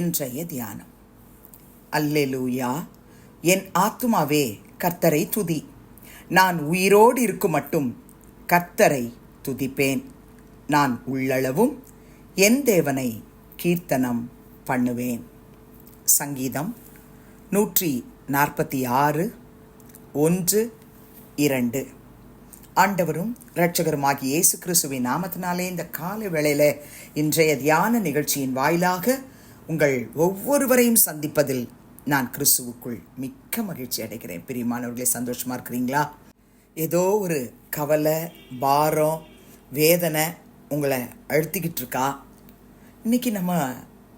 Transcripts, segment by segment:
இன்றைய தியானம். அல்லெலூயா. என் ஆத்துமாவே கர்த்தரை துதி. நான் உயிரோடு இருக்கும் மட்டும் கர்த்தரை துதிப்பேன். நான் உள்ளளவும் என் தேவனை கீர்த்தனம் பண்ணுவேன். சங்கீதம் நூற்றி நாற்பத்தி ஆறு ஒன்று இரண்டு. ஆண்டவரும் இரட்சகருமாகிய இயேசு கிறிஸ்துவின் நாமத்தினாலே இந்த காலை வேளையில் இன்றைய தியான நிகழ்ச்சியின் வாயிலாக உங்கள் ஒவ்வொருவரையும் சந்திப்பதில் நான் கிறிஸ்துவுக்குள் மிக்க மகிழ்ச்சி அடைகிறேன். பிரியமானவர்களே சந்தோஷமாக இருக்கிறீங்களா? ஏதோ ஒரு கவலை பாரம் வேதனை உங்களை அழுத்திக்கிட்டு இருக்கா? இன்னைக்கு நம்ம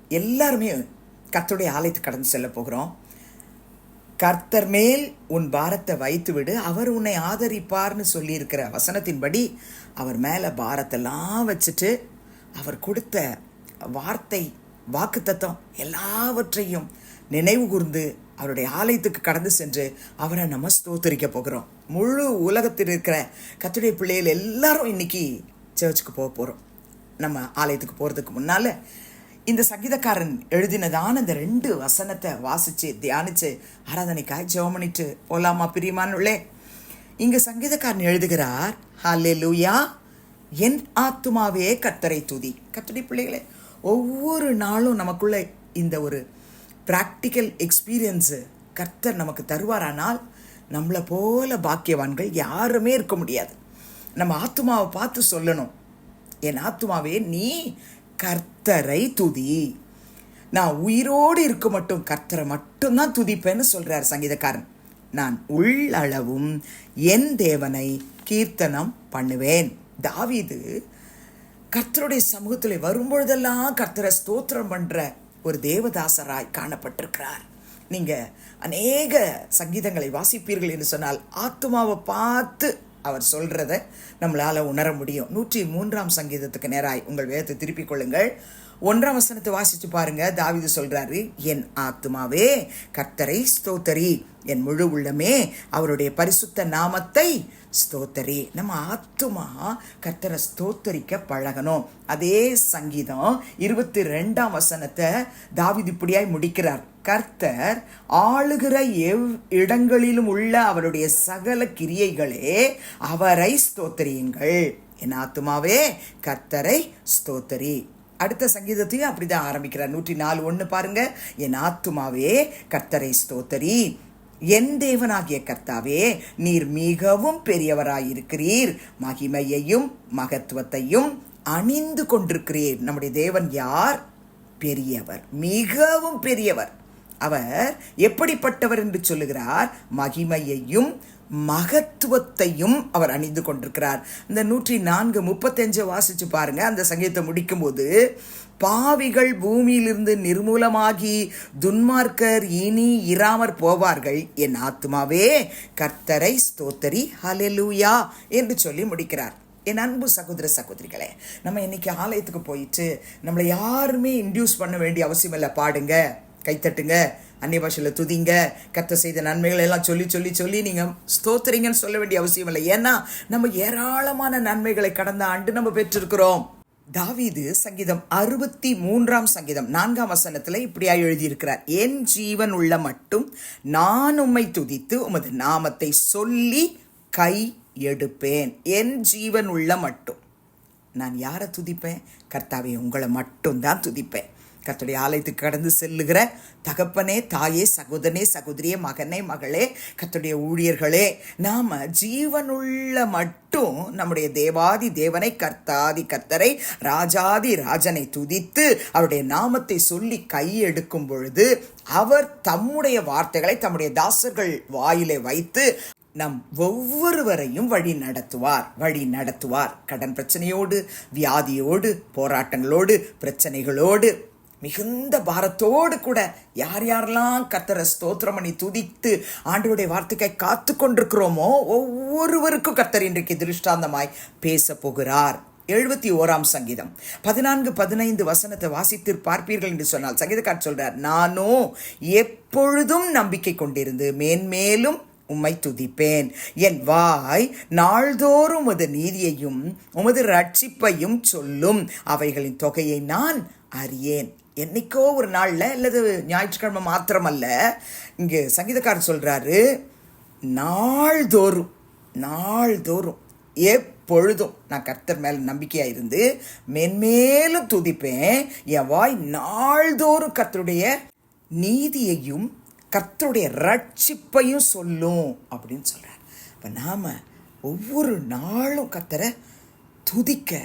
எல்லாருமே கர்த்தருடைய ஆலயத்துக்கு கடந்து செல்ல போகிறோம். கர்த்தர் மேல் உன் பாரத்தை வைத்து விடு அவர் உன்னை ஆதரிப்பார்னு சொல்லியிருக்கிற வசனத்தின்படி அவர் மேலே பாரத்தெல்லாம் வச்சுட்டு அவர் கொடுத்த வார்த்தை வாக்குத்தத்தம் எல்லாவற்றையும் நினைவு கூர்ந்து அவருடைய ஆலயத்துக்கு கடந்து சென்று அவரை நம்ம ஸ்தோத்தரிக்க போகிறோம். முழு உலகத்தில் இருக்கிற கத்துடைய பிள்ளைகள் எல்லாரும் இன்னைக்கு சர்ச்சுக்கு போக போகிறோம் நம்ம ஆலயத்துக்கு போகிறதுக்கு முன்னால் இந்த சங்கீதக்காரன் எழுதினதான இந்த ரெண்டு வசனத்தை வாசித்து தியானித்து ஆராதனைக்காய் ஜெபம் பண்ணிட்டு போலாமா பிரியமானுள்ளே இங்கே சங்கீதக்காரன் எழுதுகிறார் ஹாலே லூயா என் ஆத்துமாவே கத்தரை துதி. கர்த்தரை பிள்ளைகளே ஒவ்வொரு நாளும் நமக்குள்ள இந்த ஒரு ப்ராக்டிக்கல் எக்ஸ்பீரியன்ஸு கர்த்தர் நமக்கு தருவாரானால் நம்மளை போல பாக்கியவான்கள் யாருமே இருக்க முடியாது. நம்ம ஆத்துமாவை பார்த்து சொல்லணும். என் ஆத்துமாவே நீ கர்த்தரை துதி. நான் உயிரோடு இருக்க மட்டும் கர்த்தரை மட்டும்தான் துதிப்பேன்னு சொல்கிறார் சங்கீதக்காரன். நான் உள்ளளவும் என் தேவனை கீர்த்தனம் பண்ணுவேன். தாவிது கர்த்தருடைய சமூகத்தில் வரும்பொழுதெல்லாம் கர்த்தரை ஸ்தோத்திரம் பண்ணுற ஒரு தேவதாசராய் காணப்பட்டிருக்கிறார். நீங்கள் அநேக சங்கீதங்களை வாசிப்பீர்கள் என்று சொன்னால் ஆத்மாவை பார்த்து அவர் சொல்கிறத நம்மளால் உணர முடியும். நூற்றி மூன்றாம் சங்கீதத்துக்கு நேராய் உங்கள் வேதத்தை திருப்பிக் கொள்ளுங்கள். ஒன்றாம் வசனத்தை வாசித்து பாருங்க. தாவிது சொல்றாரு என் ஆத்மாவே கர்த்தரை ஸ்தோத்தரி. என் முழு உள்ளமே அவருடைய பரிசுத்த நாமத்தை ஸ்தோத்தரி. நம்ம ஆத்துமா கர்த்தரை ஸ்தோத்தரிக்க பழகணும். அதே சங்கீதம் இருபத்தி ரெண்டாம் வசனத்தை தாவிது இப்படியாய் முடிக்கிறார். கர்த்தர் ஆளுகிற எவ் இடங்களிலும் உள்ள அவருடைய சகல கிரியைகளே அவரை ஸ்தோத்தரியுங்கள். என் ஆத்துமாவே கர்த்தரை ஸ்தோத்தரி. அடுத்த சங்கீதத்தையும் அப்படிதான் ஆரம்பிக்கிறார். நூற்றி நாலு ஒன்று பாருங்கள் என் ஆத்துமாவே கர்த்தரை ஸ்தோத்தரி. என் தேவனாகிய கர்த்தாவே நீர் மிகவும் பெரியவராயிருக்கிறீர். மகிமையையும் மகத்துவத்தையும் அணிந்து கொண்டிருக்கிறீர். நம்முடைய தேவன் யார்? பெரியவர். மிகவும் பெரியவர். அவர் எப்படிப்பட்டவர் என்று சொல்லுகிறார்? மகிமையையும் மகத்துவத்தையும் அவர் அணிந்து கொண்டிருக்கிறார். இந்த நூற்றி நான்கு முப்பத்தஞ்சு வாசிச்சு பாருங்க. அந்த சங்கீதத்தை முடிக்கும் போது பாவிகள் பூமியிலிருந்து நிர்மூலமாகி துன்மார்க்கர் இனி இராமற் போவார்கள். என் ஆத்மாவே கர்த்தரை ஸ்தோத்தரி ஹலெலூயா என்று சொல்லி முடிக்கிறார். என் அன்பு சகோதர சகோதரிகளே நம்ம இன்னைக்கு ஆலயத்துக்கு போயிட்டு நம்மளை யாருமே இன்டியூஸ் பண்ண வேண்டிய அவசியம் இல்லை. பாடுங்க. கைத்தட்டுங்க அந்நிய பாஷையில் துதிங்க கத்த செய்த நன்மைகள் எல்லாம் சொல்லி சொல்லி சொல்லி நீங்கள் ஸ்தோத்துறீங்கன்னு சொல்ல வேண்டிய அவசியம் இல்லை. ஏன்னா நம்ம ஏராளமான நன்மைகளை கடந்த ஆண்டு நம்ம பெற்றிருக்கிறோம். தாவீது சங்கீதம் அறுபத்தி மூன்றாம் சங்கீதம் நான்காம் வசனத்தில் இப்படியா எழுதியிருக்கிறார். என் ஜீவன் உள்ள மட்டும் நான் உம்மை துதித்து உமது நாமத்தை சொல்லி கை எடுப்பேன். என் ஜீவன் உள்ள மட்டும். நான் யாரை துதிப்பேன்? கர்த்தாவை உங்களை மட்டும்தான் துதிப்பேன். கத்துடைய ஆலயத்துக்கு கடந்து செல்லுகிற தகப்பனே தாயே சகோதரனே சகோதரியே மகனே மகளே கத்துடைய ஊழியர்களே நாம் ஜீவனுள்ள மட்டும் நம்முடைய தேவாதி தேவனை கர்த்தாதி கர்த்தரை ராஜாதி ராஜனை துதித்து அவருடைய நாமத்தை சொல்லி கையெடுக்கும் பொழுது அவர் தம்முடைய வார்த்தைகளை தம்முடைய தாசர்கள் வாயிலே வைத்து நம் ஒவ்வொருவரையும் வழி நடத்துவார் வழி நடத்துவார். கடன் பிரச்சனையோடு வியாதியோடு போராட்டங்களோடு பிரச்சனைகளோடு மிகுந்த பாரத்தோடு கூட யார் யாரெல்லாம் கத்தரை ஸ்தோத்திரம் பண்ணி துதித்து ஆண்டவருடைய வார்த்தைக்காய் காத்து கொண்டிருக்கிறோமோ ஒவ்வொருவருக்கும் கத்தர் இன்றைக்கு திருஷ்டாந்தமாய் பேச போகிறார். எழுபத்தி ஓராம் சங்கீதம். பதினான்கு பதினைந்து வசனத்தை வாசித்து பார்ப்பீர்கள் என்று சொன்னால் சங்கீதக்கார் சொல்றார் நானோ எப்பொழுதும் நம்பிக்கை கொண்டிருந்து மேன்மேலும் உம்மை துதிப்பேன். என் வாய் நாள்தோறும் உமது நீதியையும் உமது ரட்சிப்பையும் சொல்லும். அவைகளின் தொகையை நான் அறியேன். என்னைக்கோ ஒரு நாளில் அல்லது ஞாயிற்றுக்கிழமை மாத்திரமல்ல இங்கே சங்கீதக்காரர் சொல்கிறாரு நாள்தோறும் நாள்தோறும் எப்பொழுதும் நான் கர்த்தர் மேலே நம்பிக்கையாக இருந்து மென்மேலும் துதிப்பேன். என் வாய் நாள்தோறும் கர்த்தருடைய நீதியையும் கர்த்தருடைய ரட்சிப்பையும் சொல்லும் அப்படின்னு சொல்கிறார் இப்போ நாம் ஒவ்வொரு நாளும் கர்த்தரை துதிக்க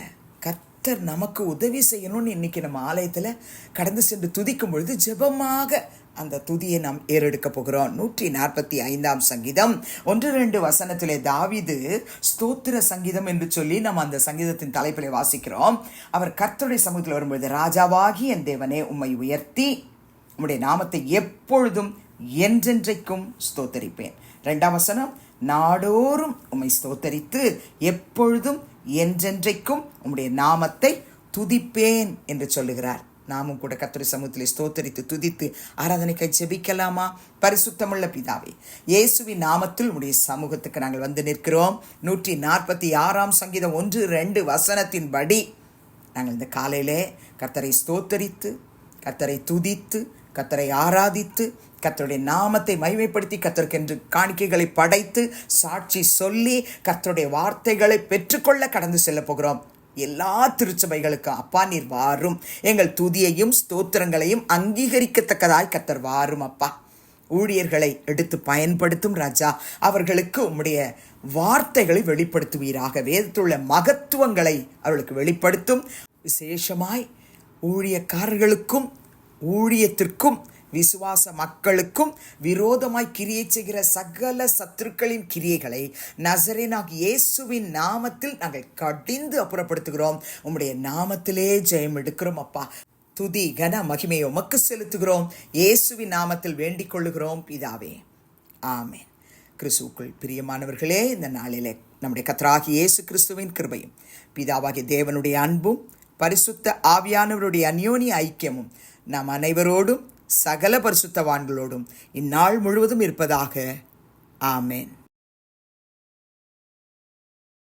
கர்த்தர் நமக்கு உதவி செய்யணும்னு இன்னைக்கு நம்ம ஆலயத்தில் கடந்து சென்று துதிக்கும் பொழுது ஜெபமாக அந்த துதியை நாம் ஏறெடுக்க போகிறோம். நூற்றி நாற்பத்தி ஐந்தாம் சங்கீதம். ஒன்று ரெண்டு வசனத்திலே தாவிது ஸ்தோத்திர சங்கீதம் என்று சொல்லி நம்ம அந்த சங்கீதத்தின் தலைப்பிலே வாசிக்கிறோம். அவர் கர்த்தருடைய சமூகத்தில் வரும்பொழுது ராஜாவாகி என் தேவனே உம்மை உயர்த்தி உம்முடைய நாமத்தை எப்பொழுதும் என்றென்றைக்கும் ஸ்தோத்தரிப்பேன். ரெண்டாம் வசனம் நாடோறும் உம்மை ஸ்தோத்தரித்து எப்பொழுதும் என்றென்றைக்கும் உம்முடைய நாமத்தை துதிப்பேன் என்று சொல்லுகிறார். நாமும் கூட கத்திரி சமூகத்தில் ஸ்தோத்தரித்து துதித்து ஆராதனைக்கை ஜெபிக்கலாமா? பரிசுத்தமுள்ள பிதாவே இயேசுவின் நாமத்தில் உடைய சமூகத்துக்கு நாங்கள் வந்து நிற்கிறோம். நூற்றி நாற்பத்தி ஆறாம் சங்கீதம் ஒன்று ரெண்டு வசனத்தின்படி நாங்கள் இந்த காலையிலே கர்த்தரை ஸ்தோத்தரித்து கத்தரை துதித்து கத்தரை ஆராதித்து கத்தருடைய நாமத்தை மகிமைப்படுத்தி கத்தருக்கென்று காணிக்கைகளை படைத்து சாட்சி சொல்லி கத்தருடைய வார்த்தைகளை பெற்றுக்கொள்ள கடந்து செல்ல போகிறோம். எல்லா திருச்சபைகளுக்கும் அப்பா நீர் வாரும். எங்கள் துதியையும் ஸ்தோத்திரங்களையும் அங்கீகரிக்கத்தக்கதாய் கத்தர் வாரும் அப்பா. ஊழியர்களை எடுத்து பயன்படுத்தும் ராஜா அவர்களுக்கு உம்முடைய வார்த்தைகளை வெளிப்படுத்துவீராக. வேதத்துள்ள மகத்துவங்களை அவர்களுக்கு வெளிப்படுத்தும். விசேஷமாய் ஊழியக்காரர்களுக்கும் ஊழியத்திற்கும் விசுவாச மக்களுக்கும் விரோதமாய் கிரியை செய்கிற சகல சத்துருக்களின் கிரியைகளை நசரேனாக இயேசுவின் நாமத்தில் நாங்கள் கடிந்து அப்புறப்படுத்துகிறோம். உம்முடைய நாமத்திலே ஜெயம் எடுக்கிறோம் அப்பா. துதி கன மகிமையை உமக்கு செலுத்துகிறோம். இயேசுவின் நாமத்தில் வேண்டிக் கொள்ளுகிறோம் பிதாவே. ஆமே கிறிஸ்துவுக்குள் பிரியமானவர்களே இந்த நாளிலே நம்முடைய கத்தராகி இயேசு கிறிஸ்துவின் கிருபையும் பிதாவாகிய தேவனுடைய அன்பும் பரிசுத்த ஆவியானவருடைய அந்யோன்ய ஐக்கியமும் நாம் அனைவரோடும் சகல பரிசுத்தவான்களோடும் இந்நாள் முழுவதும் இருப்பதாக. ஆமேன்.